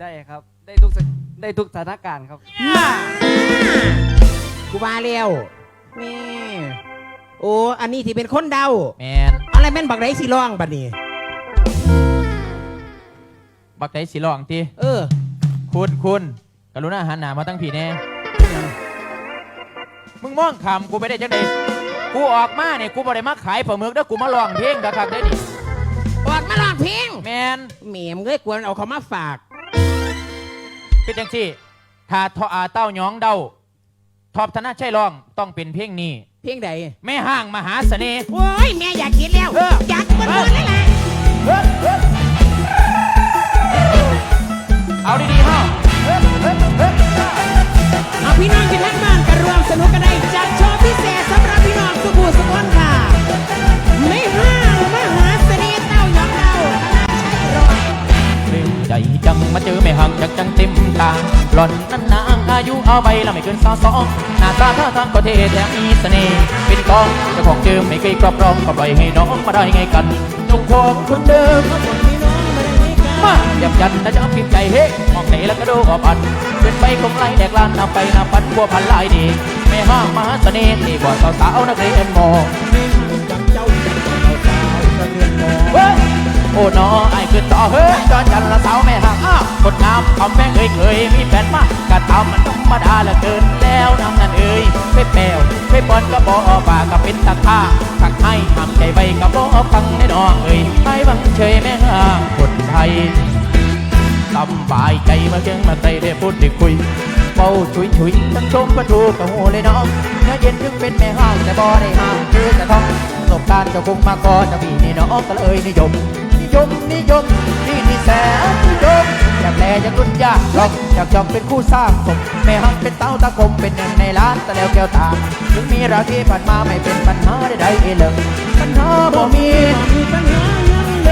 ได้ครับ ได้ทุกได้ทุกสถานการณ์ครับกูมาเร็วนี่โอ้อันนี้ที่เป็นคนเดา แมนอะไรแม่นบักไรสีร้องบัดนี้ บักไดสิลองทีเออ คุณคุณกรุณาหันหน้ามาตั้งผีแน่มึงมองคำกูไปได้จังไดกูออกมาเนี่ยกูบ่ได้มาขายปลาหมึกแล้วกูมาลองเพลงกะคักได้ดิออกมาลองเพลงแมนเหมียมเอ้ยกวนเอาเขามาฝาก พี่นจังสี่ถ้าทออาเต้าย้องเดาทอบธนาใช่ร้องต้องเป็นเพลงนี้ เพียงใด แม่ห้างมหาเสน่ห์ โอ้ยแม่อยากกินแล้วออ อยากมันเลยล่ะ หล่อนนั้นนางอายุเอาไปละไม่เกินสองสองหน้าตาท่าทางก็เท่แถมมีเสน่ห์เป็นกองเจ้าของเจอไม่เคยกรอบรองก็ปล่อยให้น้องมาได้ไงกันจงควงคนเดิมมาหยับยันนะจะพิมพ์ใจเฮ้มองไหนแล้วก็ดูอบันเป็นไปคงไล่แดกลานนำไปนำปันพัวพันลายดีแม่ห้ามมหาเสน่ห์ที่บ่สาวสาวนักเรียนมองโอ้น้อไอ้คือต่อเฮ้ยจอนยันละสาว คนงามอำแม่งเอ้ยเคยมีแฟนมากกะทำมันธรรมดาเหลือเกินแล้วน้ำนั่นเอ้ยเป๊แปวไป๊ะบอลก็บอกปากก็เป็นตะข้าขักให้ทำใจไปก็บอกฟังในดอกเอ้ยไปบังเฉยแม่งคนไทยสบายใจมาเชิงมาใจได้พูดได้คุยเฝ้าชุยชุยทั้งชมกระตูกับหูเลยน้องเนื้อเย็นถึงเป็นแม่ห้างแต่บ่ได้ห้างคือจะต้องปสบการจะคงมาก่อนจะมีนี่น้องก็เลยนิยม นิยมนิยมนี่นี่แสนนิยม จากแลยังรุ่นยากลองจากจองเป็นคู่สร้างสมแม่ห้องเป็นเต้าตะคมเป็นหนึ่งในร้านตะแล้วแก้วตาถึงมีราที่ผ่านมาไม่เป็นปัญหาใดๆเลยปัญหาบ่มีปัญหายังเล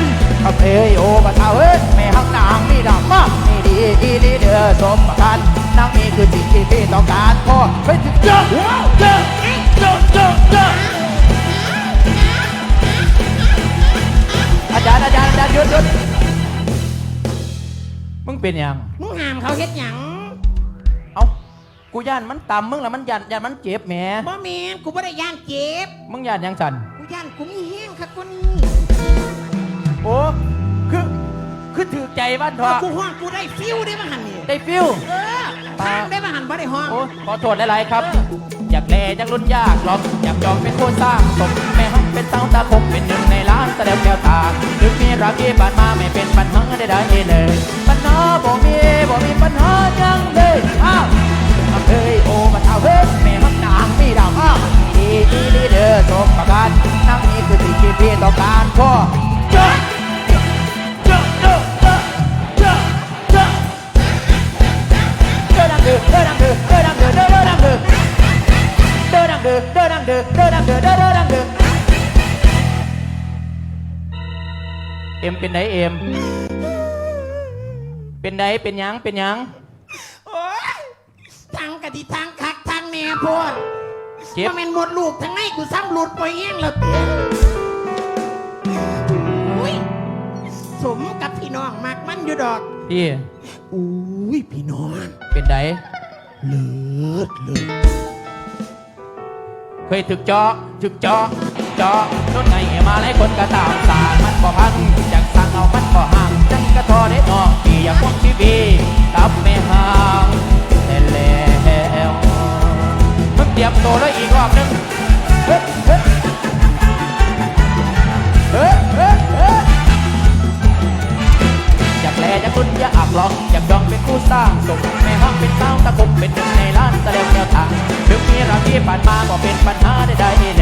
ยขับเอ้ยโอ้บัตาเอ้ยแม่ห้องนางมีดำมากมีดีอีดีเด้อสมประกันนางมีคือสิ่งที่พี่ต้องการพ่อไปถึงเจ้าเจ้าเจ้าเจ้าเจ้าอาจารย์อาจารย์อาจารย์หยุดหยุด เป็นยัง มึงหามเขาเฮ็ดยังเอากูย่านมันต่ำมึงและมันย่านย่านมันเจ็บแม่บ่แม่นกูบ่ได้ย่านเจ็บ มึงย่านยังสันกูย่านกูมีแห้งคักกว่นี้โอ้คือคือถือใจบ้านทอกูห้องกูได้ฟิวได้บ้านหันนี่ได้ฟิวเออทางได้บ้านหันบ่ได้ห้องโอ้ขอโทษหลายๆครับอยากแลอยากลุ้นยากหรอกอยากจองเป็นโคตรสร้างสมแม่ห้องเป็นสาวตาผมเป็นหนึ่งในล้านแสดงแก้วตาหรือมีรักที่บ้านมาไม่เป็นปัญหาใดๆเลย หาบ่มีบ่มีปัญหายังเลยอ้าวมาเคยโอมาเท่าเฮ้ยแม่มันนางมีดาวอ้าวดีดีดีเด้อสมประการนั่งนี้คือสิ่งที่พี่ต้องการพ่อจบจบจบจบจบจบเดินดังเดือเดินดังเดือเดินดังเดือเดินดังเดือเดินดังเดือเดินดังเดือเดินดังเดือเดินดังเดือเอ็มเป็นไหนเอ็ม เป็นไดเป็นยังเป็นยังโอ้ยทั้งกะทิทั้งคักทั้งแน่โพดเจ็บว่าแม่นหมดลูกทั้งในกูซ้ำหลุดไปเองแล้วเตี้ยอุ้ยสมกับพี่น้องมากมันอยู่ดอกพี่อุ้ยพี่น้องเป็นไดเลิศเลยเคยถึกจอถึกจอจอรนไงมาหลายคนก็ตามสารมันบ่พังจากสั่งเอามันบ่ห้าง กระทอได้ออกปีอยากพวกทีวีตับไม่ห่างแต่แล้วมันเตรียมตัวแล้วอีกรอบนึงเฮ้เฮ้เฮ้เฮ้เฮ้อยากแลอยากตุนอยากอักลองอยากดองเป็นคู่สร้างสมแม่ห้องเป็นสาวตะคมเป็นหนึ่งในล้านตะเลวแนวทางถึงมีราที่ผ่านมาก็เป็นปัญหาใดๆได้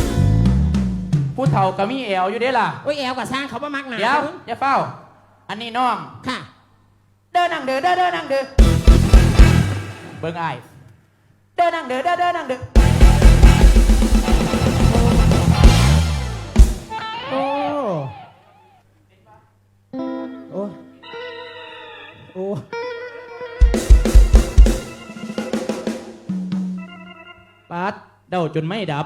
ผู้เฒ่าก็มีแอลอยู่เด้ล่ะโอ้ยแอลก็สร้างเขาบ่มักหนาเดี๋ยวอย่าเฝ้า อันนี้น้อง ค่ะ เดินนั่งเดือเดินเด้อนั่งเดือเบิ่งไอ้เดินนั่งเดือเดินเด้อนั่งเดือโอ้โอ้โอ้ปัดเดาจนไม่ดับ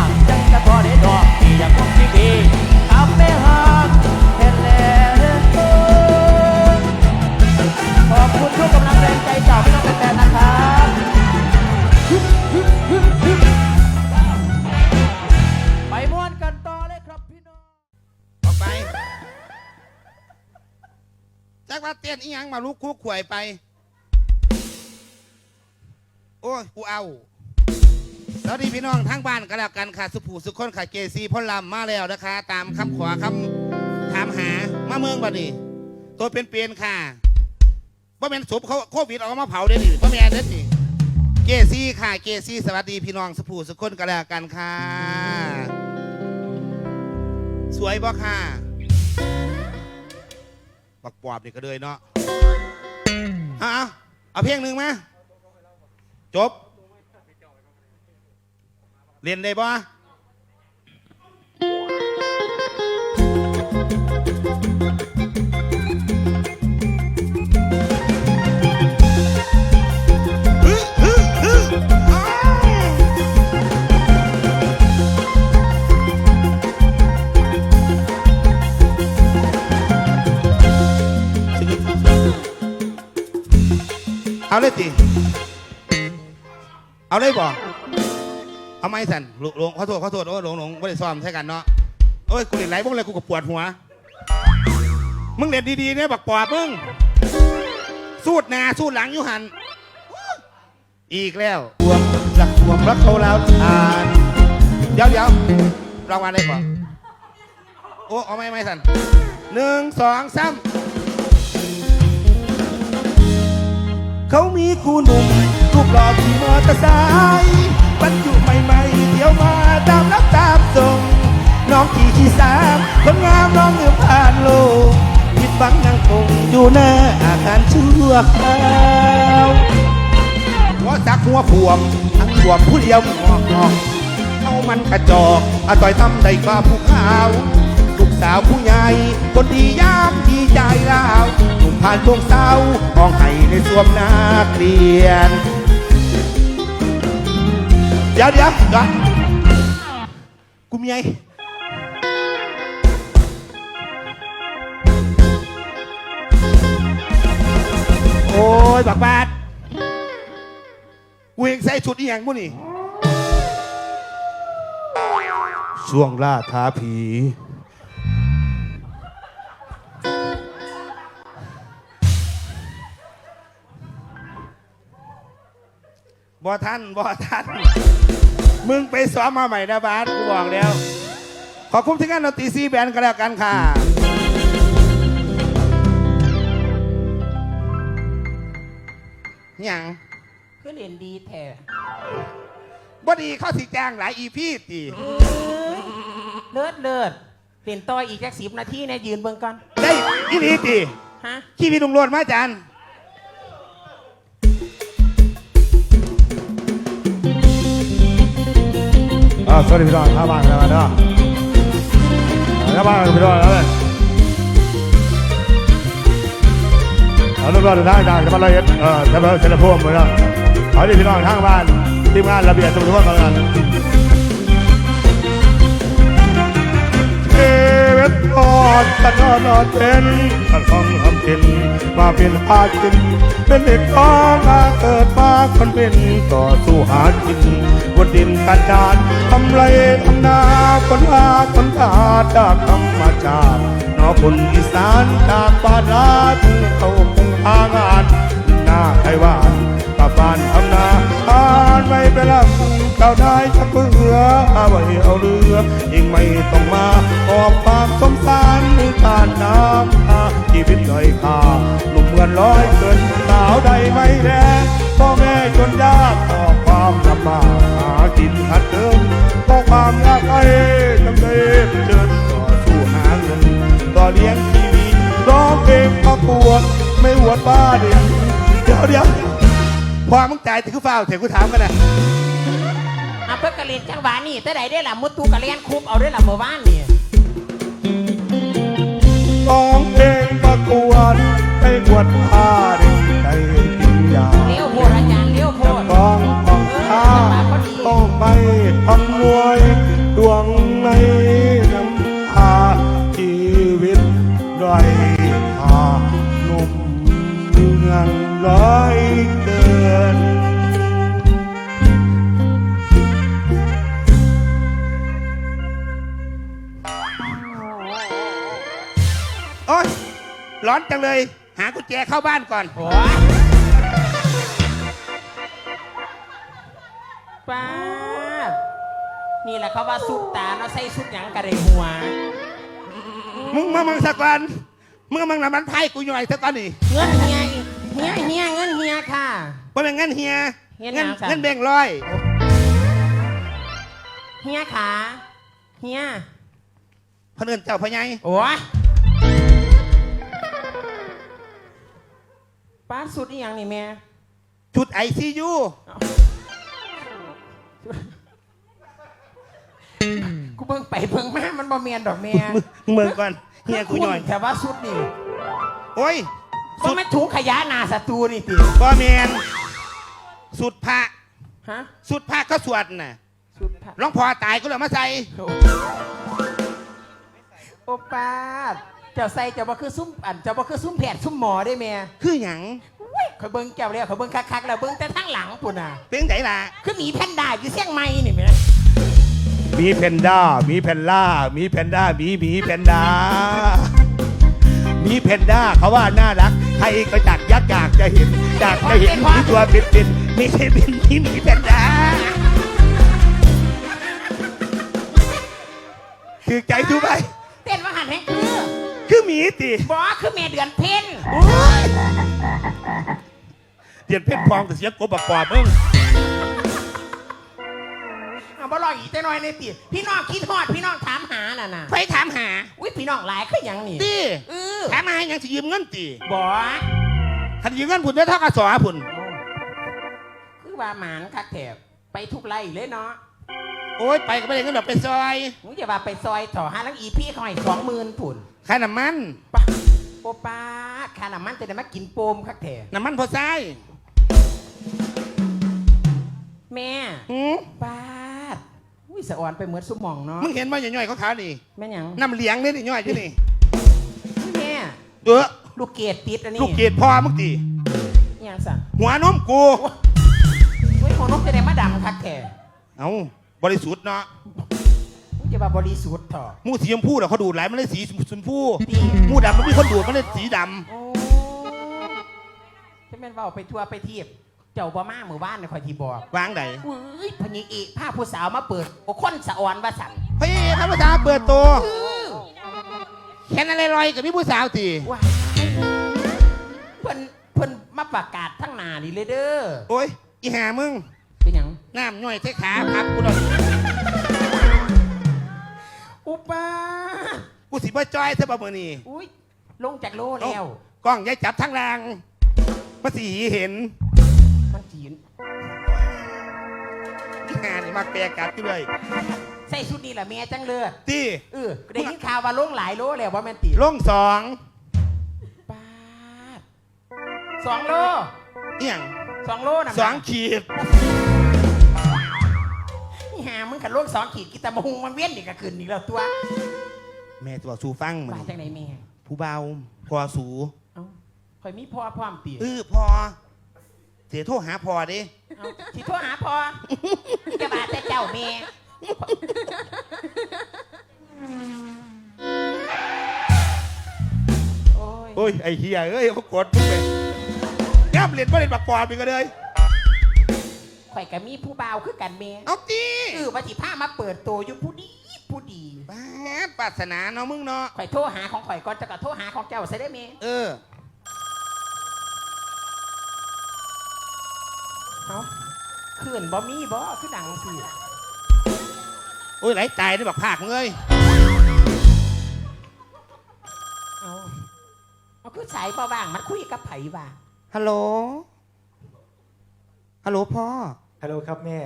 จะพอได้ดอกที่อยากคงที่ดีทำไม่หางเห็นแล้วขอบคุณทุกกำลังแรงใจจากพี่น้องแฟนๆนะครับไปม่วนกันต่อเลยครับพี่น้องออกไปแจักว่าเต้นอีหยังมาลุกคุกข่วยไป โอ้ยกูเอา วัสดีพี่น้องทั้งบ้านก็แล้วกันค่ะ สุภูสุขคนค่ะเจซีพ่นลำมาแล้วนะคะ ตามคำขอคำถามหามาเมืองบัดนี้ตัวเป็นเปลี่ยนๆค่ะว่าเป็นศพเขาโควิดเอามาเผาเด้ดิว่าแม่นเด้ดิเจซีค่ะเจซีสวัสดีพี่น้องสุภูสุขคนก็แล้วกันค่ะ สวยบ่ค่ะบักปอบนี่ก็เลยเนาะเอาเอาเอาเพลงหนึ่งมาจบ เรียนได้บ่ฮึฮึฮึอ้าวเอาเลยติเอาเลยบ่ เอาไม่สั่นหลงหลงขอโทษขอโทษโอ้ยหลวงหลวงไม่ได้ซ้อมใช่กันเนาะโอ้ยกูเล่นไรพวกอะไรกูก็ปวดหัว มึงเล่นดีๆเนี่ยบักปอบมึง สูดหนาสูดหลังอยู่หัน อีกแล้วรวมหลักรวมรักเขาแล้วทานเดี๋ยวเดี๋ยวรางวัลได้ป่ะโอ้เอาไม่ไม่สั่นหนึ่งสองสามเขามีคู่หนุ่มรูปหล่อที่มอเตอร์ไซค์ บรรจุใหม่ๆเดี๋ยวมาตามรับตามส่งน้องขี่ขี่สามคนงามน้องเงือผ่านโลกผิดหวังนั่งคงอยู่หน้าอาคารชั่วคราวหัวจักหัวขวมทั้งรวผู้เดียวงอกงอกเอามันกระจอกอาต่อยทำได้กว่าผู้ขาวลูกสาวผู้ใหญ่คนดียามดีใจลาวหนุ่มผ่านวงเศร้าห้องไห้ในสวมนักเรียน ดี๋ยวเดี๋ยวเดี๋ยวกูมีไงโอ้ยบักบาดกูเองใส่ชุดอีหยังมุนี่ช่วงล่าท้าผี บ่ท่านบ่ท่านมึงไปซ้อมมาใหม่นะบาสกูบอกแล้ว ขอบคุณที่งานดนตรีซีแบนด์กันแล้วกันค่ะหยังคือเล่นดีแท้บ่ดีเขาสิจ้างหลายอีพีตีเลิศเลิศเล่นต่ออีกแค่สิบนาทีเนี่ยยืนเบิ่งก่อนได้อีนีตีฮะขี้พี่ลุงโลดมาจาน อ่าสวัสดีพี่น้องข้าบ้านกันมาเนาะข้าบ้านกันพี่น้องแล้วเลยเอาลูกเราเดินทางจากจังหวัดร้อยเอ็ดเอ่อจังหวัดเชียงรายเหมือนกันเอาดิพี่น้องข้างบ้านทีมงานระเบียบสมุทรสาครกันเอ๊ นอนตะนอนนอนเป็นขันของทำกินมาเป็นหากิน เป็นเด็กท้องมาเกิดมาคนเป็นต่อสู้หากินบนดินกันดานทำไรทำนาคนอาคนขาดากธรรมชาตินอคนอีสานจากบ้านลาทุ่งเขาคงทางานหน้าไทยวานกับบ้านทำ นานไม่เป็นลำเจ้าได้ชักเบื่อเอาไว้เอาเรือเองไม่ต้องมาออกความสงสารในการน้ำตาชีวิตด้อยค่าหนุ่มเงินร้อยเกินสาวใดไม่แลพ่อแม่จนยากออกความลำบากหากินขัดเดิมเพราะความยากไอ้จำเลยเดินต่อสู้หาเงินต่อเลี้ยงชีวิตร้องเพลงประกวดไม่อวดบ้าเด่นเดี๋ยวเดี๋ยว พอมึงจ่ายถึงกูเฝ้าเถอะกูถามกันนะเอาเพื่อกระเรียนจังหวะนี่แต่ใดได้ล่ะมุดตูกระเรียนคุบเอาได้ล่ะเมื่อวานนี่ร้องเพลงประกวดไม่อวดบ้าเด่นใจกินยาเลี้ยวโพดอาจารย์เลี้ยวโพดร้องของข้าต้องไปทำรวยดวงในน้ำตาชีวิตด้อยค่าหนุ่มเงินร้อย ร้อนจังเลย หากุญแจเข้าบ้านก่อนโอ้ยป้าดนี่แหละเขาว่าซุปตาเนาะใส่ซุปหยังกระเรหัว มึงมามังสะก่อนมึงมามังน้ำมันไทยกูหน่อยสะก่อนนี่เงินเฮียอีกเฮียเฮียเงินเฮียค่ะว่าเป็นเงินเฮียเฮียเงินน้ำจ้ะเงินแบ่งค์ร้อย เฮียขาเฮียพะเนินเจ้าพะไงโอ้ย ป้าดสุดอีหยังนี่แม่ชุดไอซียูกูเบิ่งไปเบิ่งมามันบ่เมียนดอกแม่มึงเมืองก่อนเฮียกูหน่อยแต่ว่าสุดนี่โอ้ยก็ไม่ถุงขยะหนาศัตรูนี่ติบ่แมนสุดพระฮะสุดพระเขาสวดน่ะสุดพระหลวงพ่อตายก็เลยมาใส่โอป้าดเจ้าใส่เจ้าบ่คือซุ้มอันเจ้าบ่คือซุ้มแผดซุ้มหมอได้แม่คือหยังอุ้ยข่อยเบิ่งเจ้าแล้วข่อยเบิ่งคักๆแล้วเบิ่งแต่ทางหลังปุ่นน่ะเป็นไงล่ะ คือหมีแพนด้าอยู่เชียงใหม่นี่แม่มีแพนด้า มีแพนล่า มีแพนด้า มีหมีแพนด้า มีแพนด้าเขาว่าน่ารัก ใครก็จากยักษ์อยากจะเห็นอยากจะเห็นหมีตัวเป็นๆไม่ใช่เป็นหมีหมีแพนด้า คือใจดูไปเต้นว่าหันแฮงคือ คือหมีติบ่คือแม่เดือนเพ็ญเดียนเพชรพองแต่เสียงกบปอบมึงเอาบ่รออีกแต่น้อยในติพี่น้องคิดฮอดพี่น้องถามหาน่ะน่ะไปถามหาอุ้ยพี่น้องหลายคือหยังนี่ดิเออถามมาให้หยังสิยืมเงินตีบ่คันยืมเงินผุนได้เท่ากับสอผุนคือว่าหมานคักแถบไปทุกไร่เลยเนาะโอ๊ยไปก็ไม่ได้เงินดอกไปซอยมึงอย่าว่าไปซอยต่อหาลังอีพี่เขาให้สองหมื่นผุน ค่าน้ำมันปะโอป้าค่าน้ำมันจะได้มากินโปมคักแถบน้ำมันพอใช้แม่หืมป้าดอุ้ยสะอ่อนไปเหมือนสุหมองเนาะมึงเห็นว่าย่อยๆเขาขาวๆนี่แม่นหยังน้ำเหลียงนี่นี่ย่อยที่นี่อุ้ยแม่เออลูกเกดติดอันนี้ลูกเกดพอมึงตีอิหยังสั่งหัวนมกู อุ้ยของนกจะได้มาดำคักแถบเอาบริสุทธิ์เนาะมึง จะว่าบริสุทธิ์เถอะหมูสีชมพูเดี๋ยวเขาดูดไหลมันเลยสีชมพูดีหมูดำมันมีคนดูดมันเลยสีดโอ้จะแม่นเว่าไปทัวร์ไปเทียบ เจ้าบ่มาหมู่บ้านในคอยที่บอกำวางไหนอุ้ยพญิเอกผ้าผู้สาวมาเปิดโอ้คนสะอ่อนว่าสั่นพี่ธรรมดาเปิดตัวแค่นั้นลอยๆกับพี่ผู้สาวตีว้ายเพิ่นเพิ่นมาประกาศทั้งหนานี่เลยเด้อโอ้ยอีหามึงเป็นหยังน้ำย่อยใช้ขาพับกูหน่อย อุปากูสิบ่จอยซะบ่มื้อนี้อุ้ยลงจากโลแล้ว กล้องยายจับทั้งรางมาสีเห็นมันจีนอีหานี่มาแปลกัดกูเลยใส่ชุดนี้แหละแม่จังเลือดตีเออได้ยินข่าวว่าลงหลายโลแล้วว่าแม่นตีลงสองปาดสองโลเอียงสองโลนะสองขีดนี่ หามึงขันโลกสองขีดกิตาบงมันเวียนเด็กกะคืนอีกแล้วตัวแม่ตัวสูฟังมันมาจากไหนแม่ผู้เบาพอสูเอ้าคอยมีพ่อพร้อมเตี๋ยเออพอเสียโทษหาพอดิเอาโทษหาพ่อจะบาแต่เจ้าแม่โอ้ย โอ้ยไอ้เฮียเอ้ยเขากดมึงไปย่ำเรียนบ่เรียนปากปอนไปก็เลย ข่อยก็มีผู้บ่าวคือกันแม่เอาตีเออว่าสิพามาเปิดตัวอยู่ผู้ดีผู้ดีบ้าดปรารถนาเนาะมึงเนาะ ข่อยโทรหาของข่อยก่อนจะก็โทรหาของเจ้าใส่ได้แม่เออ เอ้าขื่นบ่มีบ่คือดังสิโอ้ยไหลตายได้บักภาคเลยเอาเอาคือสายบ่ว่างมันคุยกับไผว่าฮัลโหล ฮัลโหลพ่อ ฮัลโหลครับแม่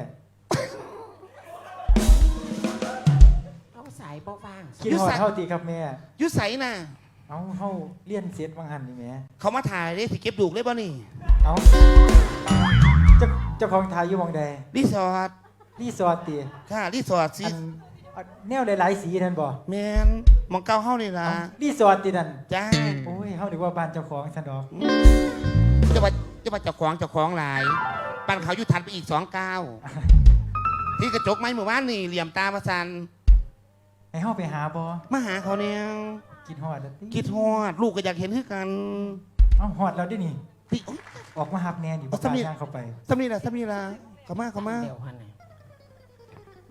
เอาสายบ่ว่างกินหอดเท่าตีครับแม่ อยุใสน่ะ เอาเฮาเลี้ยนเสร็จวังหันนี่แม่ เขามาถ่ายได้สิเก็บดูกเลยป่ะนี่เอาเจ้าเจ้าของทายอยู่หมองใดรีสอร์ทรีสอร์ทตีค่ะรีสอร์ทสิอันอันแนวหลายๆสีนั่นบ่แมนหมองเก้าเฮ้านี่ล่ะเอารีสอร์ทตีนั่น จ้าโอ้ยเฮานึกว่าบ้านเจ้าของซันดอกจะว่าจะว่าเจ้าของเจ้าของหลาย ปันเขาอยู่ทันไปอีกสองก้าวที่กระจกไม้หมู่บ้านนี่เหลี่ยมตาประสันให้เฮาไปหาบ่มาหาเขาเนี่ยกินฮอดแล้วติคิดฮอดลูกก็อยากเห็นคือกันเอาฮอดแล้วดินี่ที่โอ๊ย ออกมาหับแน่ดิบ่เอากสำล้านีย่างเข้าไปสำนีละสำนีละเขามาเขามาเดี๋ยวหันน่ะ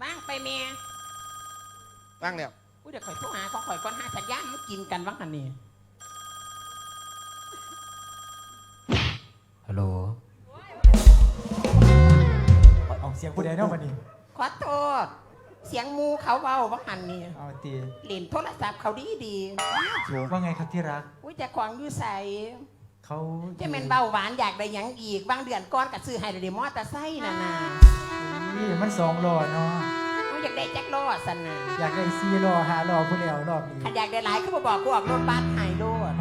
ว่างไปแม่ว่างแล้วอุ้ยเดี๋ยวข่อยโทรหาของข่อยก่อนหาสัญญาณมันกินกันว่างหันนี่ฮัลโหล เอาเสียงผู้ใดเนาะบัดนี้ขอโทษ เสียงหมูเขาเบาว่างหันนี่เอาตีเล่นโทรศัพท์เขาดีดีว่าไงครับที่รักอุ้ยจะขวางอยู่ใส่เขาจะเป็นเบาหวานอยากได้หยังอีกบางเดือนก้อนกับซื้อให้เดี๋ยวมอเตอร์ไซค์น่ะนะอุ้ยมันสองล้อเนาะอุ้ยอยากได้แจ็คล้อสันนะอยากได้สี่ล้อห้าล้อผู้แล้วรอบนี้ขันอยากได้หลายก็มาบอกกูออกรถบัสไฮโลด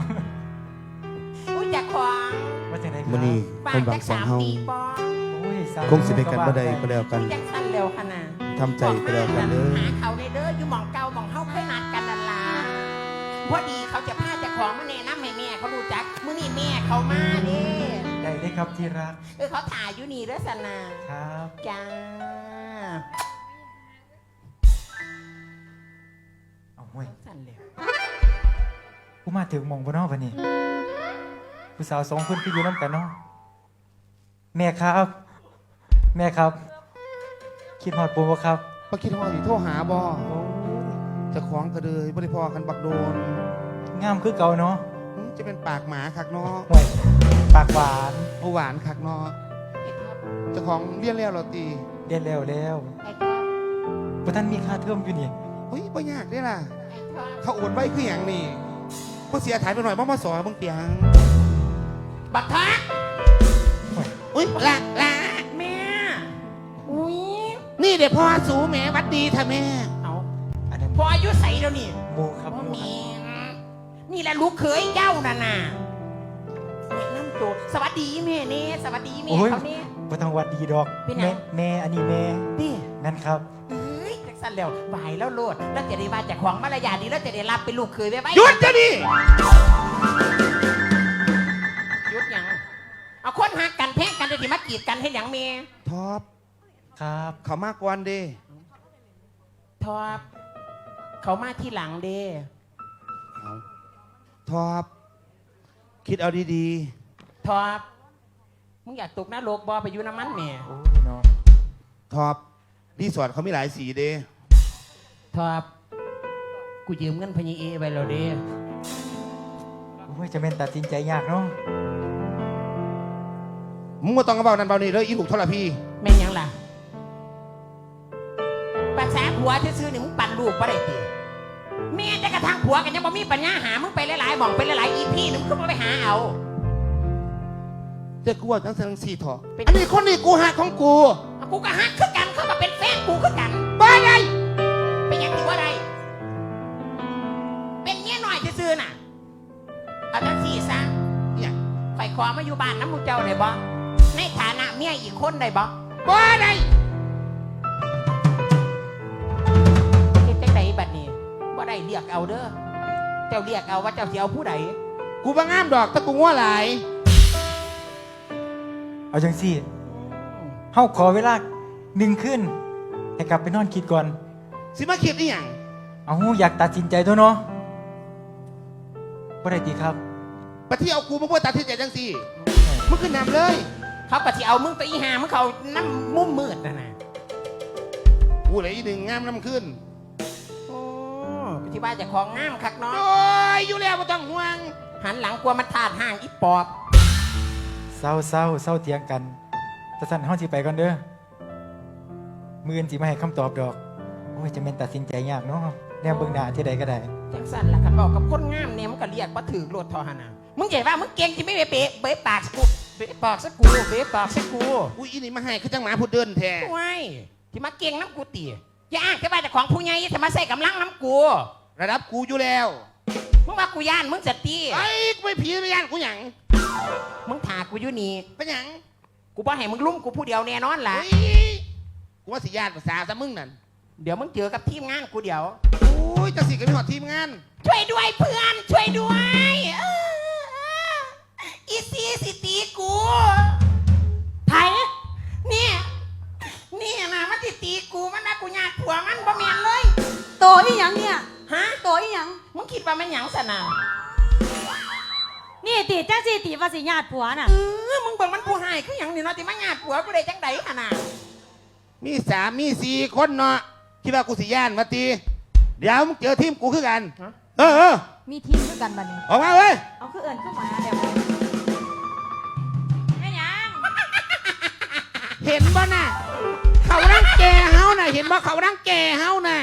อุ้ยจะขวางว่าจังไดคมื้รัอนี้บ้าคนนบาจังกสองสามเฮาปีปอโอ้ยสาม คงสิได้กันบ่ได้ก็แล้วกันอุ้ยจักสั้นเร็วขนาดทำใจก็แล้วกันเด้อ หาเขาในเด้ออยู่หมองเก่าหมองเฮาเคยนัดกันนั่นล่ะพอดีเขาจะพาเจะของมาแนะนำให้แม่เขารู้จักมื้อนี้แม่เขามาเด้ได้เลยครับที่รักเออเขาถ่ายอยู่นี่เด้อสันนาครับ จ้าเอาเว้ยสั่นเลยกูมาถึงหมองบ่เนอบัดนี้ผู้สาวสองคนที่อยู่น้ำกันเนาะแม่ครับ แม่ครับ คิดฮอดปูบ่ครับมาคิดฮอดสิโทรหาบ่เจะคล้าของก็เลยบ่ได้พอกันบักโดนงามคือเก่าเนาะหึจะเป็นปากหมาคักเนาะห่วยปากหวานโอหวานคักเนาะไอ้ท็อปเจ้าของเลี้ยนแล้วเราตีเรียนแล้วแล้วไอ้ท็อปบ่ท่านมีค่าเทอมอยู่นี่อุ้ยบ่ยากเด้ล่ะ ไอ้ท็อปเขาโอนไว้คืออย่างนี่บ่เสียถ่ายไปหน่อยบ่มาสอนมึงเปียงบักทักอุ้ยละละแม่อุ้ยนี่ เดี๋ยวพ่อสูแหมวัดดีท่ะแม่เอาอันนั้นพออายุใส่แล้วนี่โมครับพ่อโมแม่นี่แหละลูกเขยเจ้าน่ะน่ะแนะนำตัวสวัสดีแม่เน่สวัสดีแม่โอ้ย เขาเน่บ่ต้องหวัดดีดอกเป็นไงแม่แม่อันนี้แม่ดินั่นครับ เอ้ยจักสันแล้วไหวแล้วโลดแล้วจะได้ว่าจากของมารยาทดีแล้วจะได้รับเป็นลูกเขยไว้ไว้หยุดจะดิหยุดหยังเอาคนหักกันแพงกันจะที่มากีดกันให้หยังเม ท็อป ครับเขามากกว่าเด้ทอปเขามาที่หลังเด้เอาท็อปคิดเอาดีทอปมึงอยากตกนรกบอไปอยู่น้ำมันแหม่โอ้ยเนาะๆท็อปรีสอร์ทเขามีหลายสีเด้ทอปกูยืมเงินพญีเอไปแล้วเด้โอ้ยจะเป็นตัดสินใจยากเนาะมึงมาต้องกระเป๋านั่นเบานี่เลยอีลูกทรพีแม่นหยังล่ะภาษา ผัวซื่อๆนี่มึงปั่นลูกบ่ได้ติแม่แต่กระทั่งผัวกันยังบ่มีปัญญาหา มึงไปหลายๆหม่องไปหลายๆอีพีนึงก็บ่ไปหาเอาเด็กกูว่าจังสังสี่ถอเป็น อันนี้คนนี้กูหักของกูเอากูก็ฮักคือกันเขาก็เป็นแฟนกูคือกันบ้าไงเป็นหยังที่ว่าไร เป็นเมียหน่อยซื่อๆน่ะเอาจังสี่ซะเนี่ยไข่ขอมาอยู่บ้านน้ำมูเจ้าได้บ่ในฐานะเมียอีกคนได้บ่บ้าไง บ่ได้เรียกเอาเด้อเจ้าเรียกเอาว่าเจ้าสิเอาผู้ใดกูบ้างามดอกแตะกูง้อหลายเอาจังซี่เฮาขอเวลาหนึ่งคืนให้กลับไปนอนคิดก่อน สิมาคิดอีหยังเอาอยากตัดสินใจตัวเนาะบ่ได้ติครับไปบัดที่เอากูมาพูดตัดที่ใจจังสี่มึงขึ้นนำเลย เขาก็สิเอามึงตัวอีหามึงเขาน้ำมุมมืดนะนะกูเลยอีหนึ่งงามน้ำขึ้นโอ้ ที่ว่าเจะของงามคักเนาะโอ้ยอยู่แล้วไม่ต้องห่วง หันหลังกลัวมันทาดห่างอีปอบ เศร้าเศร้าเศร้าเถียงกันแต่สั่นเฮาสิไปก่อนเด้อมืออนสิมาให้คำตอบดอก โอ้ยจะเป็นตัดสินใจยากเนาะแนวเบิ่งหน้าที่ใดก็ได้ จังสันล่ะคันบอกกับคนงามเนี่ยมันก็เรียกว่าถือโลดทอหนนามึงใหญ่ว่ามึงเก่งที่ไม่เบะเบะเบะปากสกูเบะปากสกูเบะปากสกูอุ้ยอีนี่มาให้คือจังหมาพูดเดินแท้ ว้ายที่มาเก่งน้ำกูตีอย่าอ้างแต่ว่าเจะของผู้ใหญ่ที่มาใส่กำลังน้ำกู ระดับกูอยู่แล้วมึงว่ากูย่านมึงจะตีไอ้กูไม่ผีไม่ยานกูหยังมึงถากูอยู่นี่เป็นหยังกูบ่ให้มึงลุ่มกูผู้เดียวแน่นอนล่ะเฮ้ยกูว่าสิญาติภาษาซะมึงนั่นเดี๋ยวมึงเจอกับทีมงานกูเดี๋ยวโอ้ยจังสิก็มีหอดทีมงาน ช่วยด้วยเพื่อนช่วยด้วยเอออีซีสิตีกูไทยนี่นี่นะมันติตีกูมันนะกูญาติผัวมันบ่เมียนเลย โตอีหยังเนี่ย ฮะโตอีหยังมึงคิดว่ามันหยังสนะนี่ตีจ้าสีตีว่าสิญาติผัวน่ะ เออมึงเบิ่งมันผู้ให้คือหยังนี่เนาะที่มาญาติผัวกูได้จังไดขนาดมีสามมีสี่คนเนาะคิดว่ากูสิย่านมาตีเดี๋ยวมึงเจอทีมกูคือกัน เออเออมีทีมด้วยกันบัดนี้ ออกมาเว้ยเอาคือเอิญขึ้นมาเดี๋ยวแม่หยังเห็นบ่น่ะ เขารังแกเฮาน่ะ เห็นบ่เขารังแกเฮาน่ะ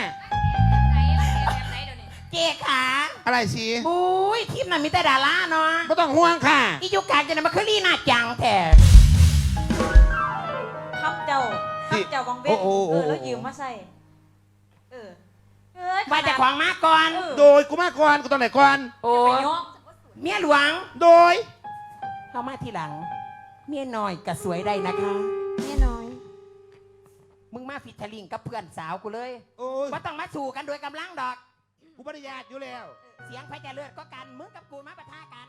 เจ๊ขาอะไรสิบุ้ยทีมนั้นมีแต่ดาราเนาะไม่ต้องห่วงค่ะอียุการจะนำมาคือลีน่าจังแท้ครับเจ้าครับเจ้าวังเว้นโอ้โอ้เอโอ้อแล้วยืมมาใส่เออเอ้ยว่าจะของมาก่อนเออโดยกูมาก่อนกูตอนไหนก่อน โอ้ไปยกเมียหลวง โดยเข้ามาทีหลัง เมียน้อยก็สวยได้นะคะเนี่ยน้อย มึงมาฟิชเชอร์ลิงกับเพื่อนสาวกูเลยโอ้ยว่าต้องมาสู่กันโดยกำลังดอก กูบริยาตอยู่แล้ว เสียงไผจะเลือดก็กัน มึงกับกูมาปะทะกัน